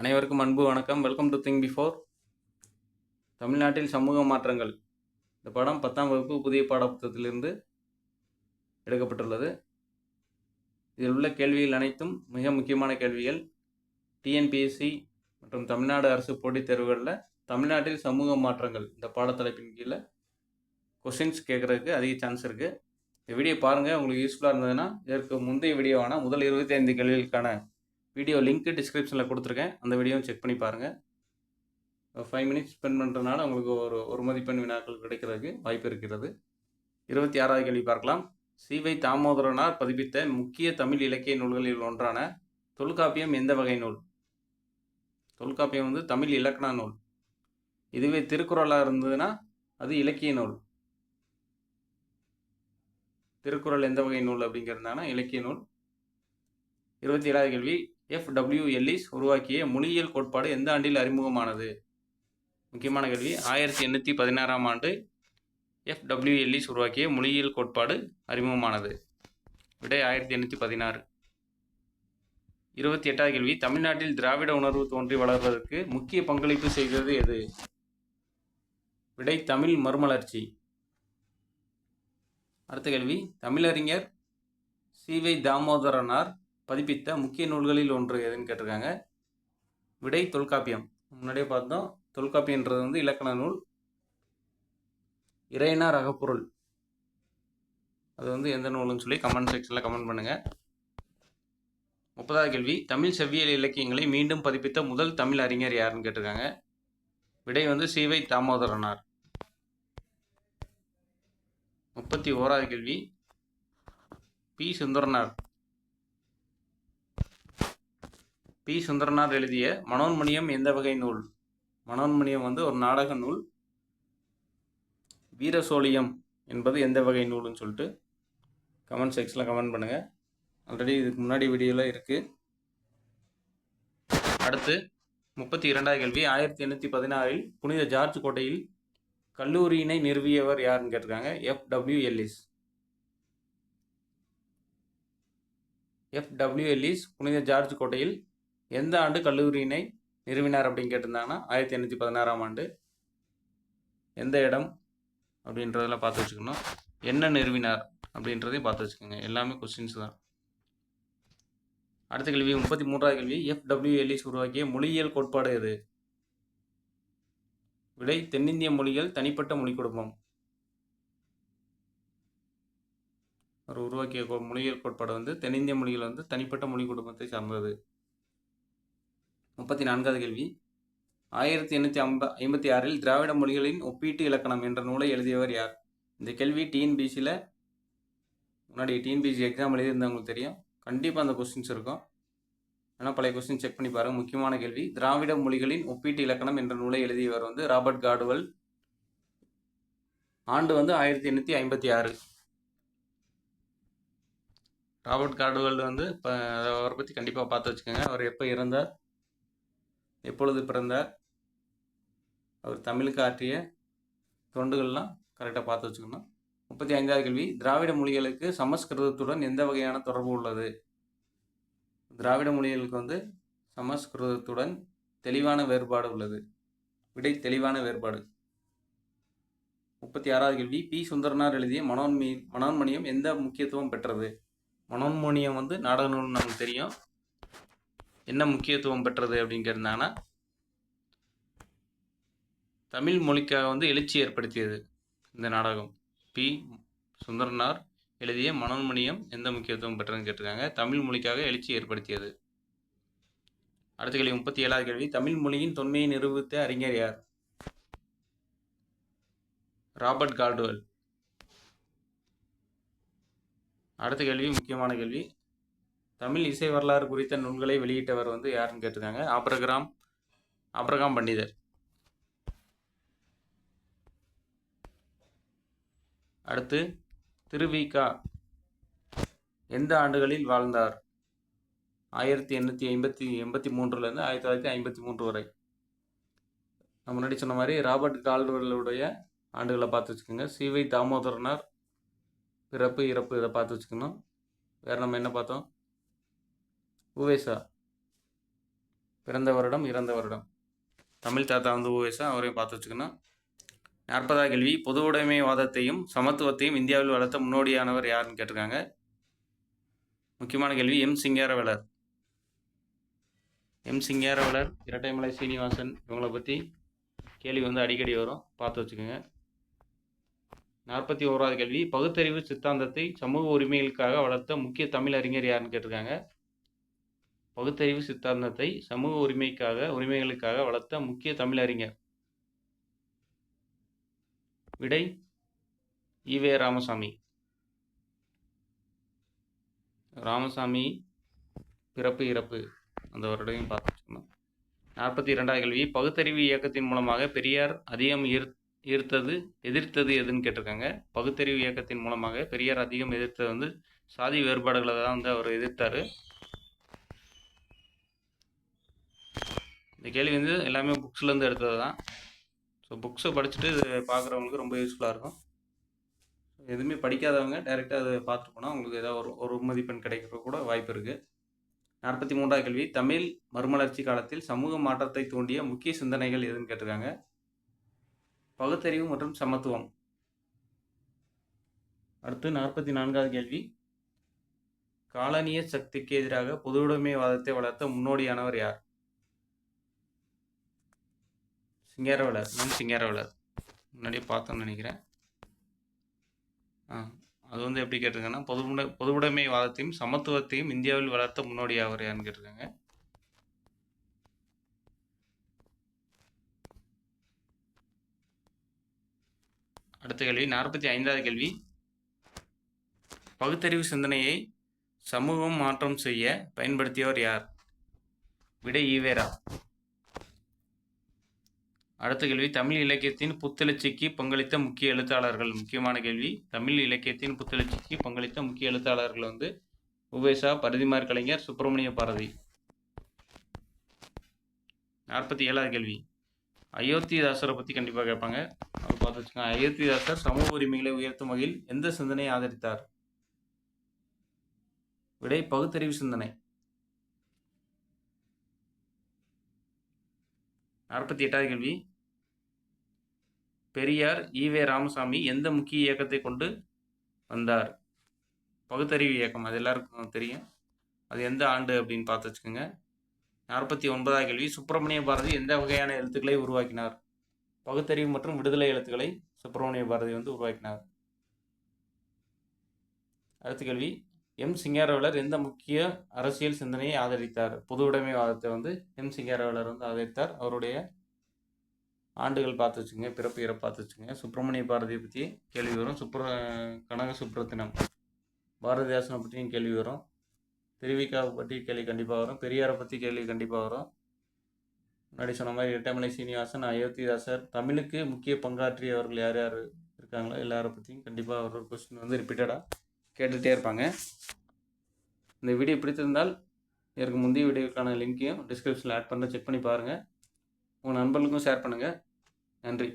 அனைவருக்கும் அன்பு வணக்கம். வெல்கம் டு திங் பிஃபோர் தமிழ்நாட்டில் சமூக மாற்றங்கள். இந்த படம் பத்தாம் வகுப்பு புதிய பாடப்புத்தகத்திலிருந்து எடுக்கப்பட்டுள்ளது. இதில் உள்ள கேள்விகள் அனைத்தும் மிக முக்கியமான கேள்விகள். டிஎன்பிஎஸ்சி மற்றும் தமிழ்நாடு அரசு போட்டித் தேர்வுகளில் தமிழ்நாட்டில் சமூக மாற்றங்கள். இந்த பாடத்தலைப்பின் கீழே கொஷின்ஸ் கேட்குறதுக்கு அதிக சான்ஸ் இருக்குது இந்த வீடியோ பாருங்கள் உங்களுக்கு யூஸ்ஃபுல்லாக இருந்ததுன்னா இதற்கு முந்தைய வீடியோவான முதல் இருபத்தி ஐந்து கேள்விகளுக்கான வீடியோ லிங்க்கு டிஸ்கிரிப்ஷனில் கொடுத்துருக்கேன். அந்த வீடியோவும் செக் பண்ணி பாருங்கள் ஃபைவ் மினிட்ஸ் ஸ்பெண்ட் பண்ணுறதுனால உங்களுக்கு ஒரு ஒரு மதிப்பெண் வினாக்கள் கிடைக்கிறதுக்கு வாய்ப்பு இருக்கிறது. இருபத்தி ஆறாவது கேள்வி பார்க்கலாம். சிவை தாமோதரனார் பதிப்பித்த முக்கிய தமிழ் இலக்கிய நூல்களில் ஒன்றான தொல்காப்பியம் எந்த வகை நூல்? தொல்காப்பியம் வந்து தமிழ் இலக்கண நூல். இதுவே திருக்குறளாக இருந்ததுன்னா அது இலக்கிய நூல். திருக்குறள் எந்த வகை நூல் அப்படிங்கிறதுனா இலக்கிய நூல். இருபத்தி ஏழாவது கேள்வி எஃப் டபிள்யூ எல்லிஸ் உருவாக்கிய மொழியியல் கோட்பாடு எந்த ஆண்டில் அறிமுகமானது? முக்கியமான கேள்வி. ஆயிரத்தி எண்ணூற்றி பதினாறாம் ஆண்டு எஃப் டபிள்யூ எல்லிஸ் உருவாக்கிய மொழியியல் கோட்பாடு அறிமுகமானது. விடை ஆயிரத்தி எண்ணூற்றி பதினாறு. இருபத்தி எட்டாவது கேள்வி. தமிழ்நாட்டில் திராவிட உணர்வு தோன்றி வளர்வதற்கு முக்கிய பங்களிப்பு செய்தது எது? விடை தமிழ் மறுமலர்ச்சி. அடுத்த கேள்வி. தமிழறிஞர் சி வை தாமோதரனார் பதிப்பித்த முக்கிய நூல்களில் ஒன்று எதுன்னு கேட்டிருக்காங்க. விடை தொல்காப்பியம். முன்னாடியே பார்த்தோம். தொல்காப்பியன்றது வந்து இலக்கண நூல். இறையனார் அகப்பொருள் அது வந்து எந்த நூல்னு சொல்லி கமெண்ட் செக்ஷனில் கமெண்ட் பண்ணுங்கள் முப்பதாவது கேள்வி. தமிழ் செவ்வியல் இலக்கியங்களை மீண்டும் பதிப்பித்த முதல் தமிழ் அறிஞர் யாருன்னு கேட்டிருக்காங்க. விடை வந்து சிவை தாமோதரனார். முப்பத்தி ஓராவது கேள்வி. பி. சுந்தரனார். பி. சுந்தரனார் எழுதிய மனோன்மணியம் எந்த வகை நூல்? மனோன்மணியம் வந்து ஒரு நாடக நூல். வீரசோழியம் என்பது எந்த வகை நூல்னு சொல்லிட்டு கமெண்ட் செக்ஷனில் கமெண்ட் பண்ணுங்கள் ஆல்ரெடி இதுக்கு முன்னாடி வீடியோவில் இருக்குது அடுத்து முப்பத்தி இரண்டாவது கேள்வி. ஆயிரத்தி எண்ணூற்றி பதினாறில் புனித ஜார்ஜ் கோட்டையில் கல்லூரியினை நிறுவியவர் யாருன்னு கேட்டிருக்காங்க. F. W. Ellis. F. W. Ellis புனித ஜார்ஜ் கோட்டையில் எந்த ஆண்டு கல்லூரியினை நிறுவினார் அப்படின்னு கேட்டிருந்தாங்கன்னா ஆயிரத்தி எண்ணூற்றி பதினாறாம் ஆண்டு. எந்த இடம் அப்படின்றதெல்லாம் பார்த்து வச்சுக்கணும். என்ன நிறுவினார் அப்படின்றதையும் பார்த்து வச்சுக்கோங்க. எல்லாமே கொஸ்டின்ஸ் தான். அடுத்த கேள்வி முப்பத்தி மூன்றாவது கேள்வி. எஃப் டபிள்யூ எல்லிஸ் உருவாக்கிய மொழியியல் கோட்பாடு எது? விடை தென்னிந்திய மொழிகள் தனிப்பட்ட மொழி குடும்பம். அவர் உருவாக்கிய கோ- மொழியியல் கோட்பாடு வந்து தென்னிந்திய மொழிகள் வந்து தனிப்பட்ட மொழி குடும்பத்தை சார்ந்தது. முப்பத்தி நான்காவது கேள்வி. ஆயிரத்தி எண்ணூற்றி ஐம்ப ஐம்பத்தி ஆறில் திராவிட மொழிகளின் ஒப்பீட்டு இலக்கணம் என்ற நூலை எழுதியவர் யார்? இந்த கேள்வி டிஎன்பிசியில் முன்னாடி டிஎன்பிசி எக்ஸாம் எழுதியிருந்தவங்களுக்கு தெரியும். கண்டிப்பாக அந்த கொஸ்டின்ஸ் இருக்கும். ஆனால் பழைய கொஸ்டின் செக் பண்ணி பாருங்க. முக்கியமான கேள்வி. திராவிட மொழிகளின் ஒப்பீட்டு இலக்கணம் என்ற நூலை எழுதியவர் வந்து ராபர்ட் காடுவல் ஆண்டு வந்து ஆயிரத்தி எண்ணூற்றி ஐம்பத்தி ஆறு. ராபர்ட் காடுவல் வந்து இப்போ அவரை பற்றி கண்டிப்பாக பார்த்து வச்சுக்கோங்க. அவர் எப்போ இறந்தார்? எப்பொழுது பிறந்தார்? அவர் தமிழுக்கு ஆற்றிய தொண்டுகள்லாம் கரெக்டாக பார்த்து வச்சுக்கணும். முப்பத்தி ஐந்தாவது கேள்வி. திராவிட மொழிகளுக்கு சமஸ்கிருதத்துடன் எந்த வகையான தொடர்பு உள்ளது? திராவிட மொழிகளுக்கு வந்து சமஸ்கிருதத்துடன் தெளிவான வேறுபாடு உள்ளது. விடை தெளிவான வேறுபாடு. முப்பத்தி ஆறாவது கேள்வி. பி. சுந்தரனார் எழுதிய மனோன்மி மனோன்மணியம் எந்த முக்கியத்துவம் பெற்றது? மனோன்மணியம் வந்து நாடக நூல் நமக்கு தெரியும். என்ன முக்கியத்துவம் பெற்றது அப்படிங்கிறதுனால தமிழ் மொழிக்காக வந்து எழுச்சி ஏற்படுத்தியது இந்த நாடகம். பி. சுந்தரனார் எழுதிய மனோன்மணியம் எந்த முக்கியத்துவம் பெற்றதுன்னு கேட்டிருக்காங்க. தமிழ் மொழிக்காக எழுச்சி ஏற்படுத்தியது. அடுத்த கேள்வி முப்பத்தி ஏழாவது கேள்வி. தமிழ் மொழியின் தொன்மையை நிரூபித்த அறிஞர் யார்? ராபர்ட் கால்டுவெல் அடுத்த கேள்வி முக்கியமான கேள்வி. தமிழ் இசை வரலாறு குறித்த நூல்களை வெளியிட்டவர் வந்து யாருன்னு கேட்டிருக்காங்க? ஆப்ரகிராம் ஆப்ரகாம் பண்டிதர். அடுத்து திருவிகா எந்த ஆண்டுகளில் வாழ்ந்தார்? ஆயிரத்தி எண்ணூற்றி ஐம்பத்தி எண்பத்தி மூன்றுலேருந்து ஆயிரத்தி தொள்ளாயிரத்தி ஐம்பத்தி மூன்று வரை. நம்ம முன்னாடி சொன்ன மாதிரி ராபர்ட் கால்டுவெல்லுடைய ஆண்டுகளை பார்த்து வச்சுக்கோங்க. சிவை தாமோதரனார் பிறப்பு இறப்பு இதை பார்த்து வச்சுக்கணும். வேறு நம்ம என்ன பார்த்தோம்? ஊவேசா பிறந்த வருடம் இறந்த வருடம். தமிழ் தாத்தா வந்து ஊவேசா அவரையும் பார்த்து வச்சுக்கணும். நாற்பதாவது கேள்வி பொது உடைமைவாதத்தையும் சமத்துவத்தையும் இந்தியாவில் வளர்த்த முன்னோடியானவர் யாருன்னு கேட்டிருக்காங்க? முக்கியமான கேள்வி எம் சிங்காரவேலர். எம் சிங்காரவேலர் இரட்டைமலை சீனிவாசன் இவங்களை பற்றி கேள்வி வந்து அடிக்கடி வரும். பார்த்து வச்சுக்கோங்க. நாற்பத்தி ஓராவது கேள்வி பகுத்தறிவு சித்தாந்தத்தை சமூக உரிமைகளுக்காக வளர்த்த முக்கிய தமிழ் அறிஞர் யாருன்னு கேட்டிருக்காங்க? பகுத்தறிவு சித்தாந்தத்தை சமூக உரிமைக்காக உரிமைகளுக்காக வளர்த்த முக்கிய தமிழ் அறிஞர். விடை ஈவே ராமசாமி. ராமசாமி பிறப்பு இறப்பு அந்த வருடையும் பார்த்து நாற்பத்தி இரண்டாவது கேள்வி பகுத்தறிவு இயக்கத்தின் மூலமாக பெரியார் அதிகம் ஈர் ஈர்த்தது எதிர்த்தது எதுன்னு கேட்டிருக்காங்க. பகுத்தறிவு இயக்கத்தின் மூலமாக பெரியார் அதிகம் எதிர்த்தது வந்து சாதி வேறுபாடுகளை தான் வந்து அவர் எதிர்த்தார். இந்த கேள்வி வந்து எல்லாமே புக்ஸ்லேருந்து எடுத்தது தான். ஸோ புக்ஸை படிச்சுட்டு இது பார்க்குறவங்களுக்கு ரொம்ப யூஸ்ஃபுல்லாக இருக்கும். எதுவுமே படிக்காதவங்க டைரெக்டாக அதை பார்த்துட்டு போனால் உங்களுக்கு ஏதாவது ஒரு ஒரு மதிப்பெண் கிடைக்க கூட வாய்ப்பு இருக்குது நாற்பத்தி மூன்றாவது கேள்வி தமிழ் மறுமலர்ச்சி காலத்தில் சமூக மாற்றத்தை தூண்டிய முக்கிய சிந்தனைகள் எதுன்னு கேட்டிருக்காங்க. பகுத்தறிவு மற்றும் சமத்துவம். அடுத்து நாற்பத்தி நான்காவது கேள்வி காலனிய சக்திக்கு எதிராக பொதுவுடைமைவாதத்தை வளர்த்த முன்னோடியானவர் யார்? சிங்காரவலர் நம் சிங்காரவலர் முன்னாடியே பார்த்தோம்னு நினைக்கிறேன். ஆ அது வந்து எப்படி கேட்டிருக்காங்கன்னா பொதுவுடைமை பொதுவுடைமைவாதத்தையும் சமத்துவத்தையும் இந்தியாவில் வளர்த்த முன்னோடியாவர் யாருன்னு கேட்டிருக்காங்க. அடுத்த கேள்வி நாற்பத்தி ஐந்தாவது கேள்வி. பகுத்தறிவு சிந்தனையை சமூகம் மாற்றம் செய்ய பயன்படுத்தியவர் யார்? விடை ஈவேரா. அடுத்த கேள்வி தமிழ் இலக்கியத்தின் புத்தெழுச்சிக்கு பங்களித்த முக்கிய எழுத்தாளர்கள். முக்கியமான கேள்வி தமிழ் இலக்கியத்தின் புத்தெழுச்சிக்கு பங்களித்த முக்கிய எழுத்தாளர்கள் வந்து உவேசா பரதிமார் கலைஞர் சுப்பிரமணிய பாரதி. நாற்பத்தி ஏழாவது கேள்வி. அயோத்திதாசரை பற்றி கண்டிப்பாக கேட்பாங்க. அவர் பார்த்து வச்சுக்கோங்க. அயோத்திதாசர் சமூக உரிமைகளை உயர்த்தும் வகையில் எந்த சிந்தனையை ஆதரித்தார்? விடை பகுத்தறிவு சிந்தனை. நாற்பத்தி எட்டாவது கேள்வி. பெரியார் ஈவே ராமசாமி எந்த முக்கிய இயக்கத்தை கொண்டு வந்தார்? பகுத்தறிவு இயக்கம் அது எல்லாருக்கும் தெரியும். அது எந்த ஆண்டு அப்படின்னு பார்த்து வச்சுக்கோங்க. நாற்பத்தி ஒன்பதாவது கேள்வி சுப்பிரமணிய பாரதி எந்த வகையான எழுத்துக்களை உருவாக்கினார்? பகுத்தறிவு மற்றும் விடுதலை எழுத்துக்களை சுப்பிரமணிய பாரதி வந்து உருவாக்கினார். அடுத்த கேள்வி எம் சிங்காரவேலர் எந்த முக்கிய அரசியல் சிந்தனையை ஆதரித்தார்? பொதுவுடைமைவாதத்தை வந்து எம் சிங்காரவேலர் வந்து ஆதரித்தார். அவருடைய ஆண்டுகள் பார்த்து வச்சுங்க பிறப்பு இறப்பு பார்த்து வச்சுங்க சுப்பிரமணிய பாரதியை பற்றி கேள்வி வரும். சுப்ர கனக சுப்ரத்தினம் பாரதிதாசனை பற்றியும் கேள்வி வரும். திருவிக்காவை பற்றி கேள்வி கண்டிப்பாக வரும். பெரியாரை பற்றி கேள்வி கண்டிப்பாக வரும். முன்னாடி சொன்ன மாதிரி இரட்டைமலை சீனிவாசன் அயோத்திதாசர் தமிழுக்கு முக்கிய பங்காற்றியவர்கள் யார் யார் இருக்காங்களோ எல்லாரை பற்றியும் கண்டிப்பாக ஒரு கொஸ்டின் வந்து ரிப்பீட்டடாக கேட்டுகிட்டே இருப்பாங்க. இந்த வீடியோ பிடித்திருந்தால் இதற்கு முந்தைய வீடியோக்கான லிங்க்கையும் டிஸ்கிரிப்ஷனில் ஆட் பண்ண செக் பண்ணி பாருங்கள் உங்கள் நண்பர்களுக்கும் ஷேர் பண்ணுங்கள் நன்றி.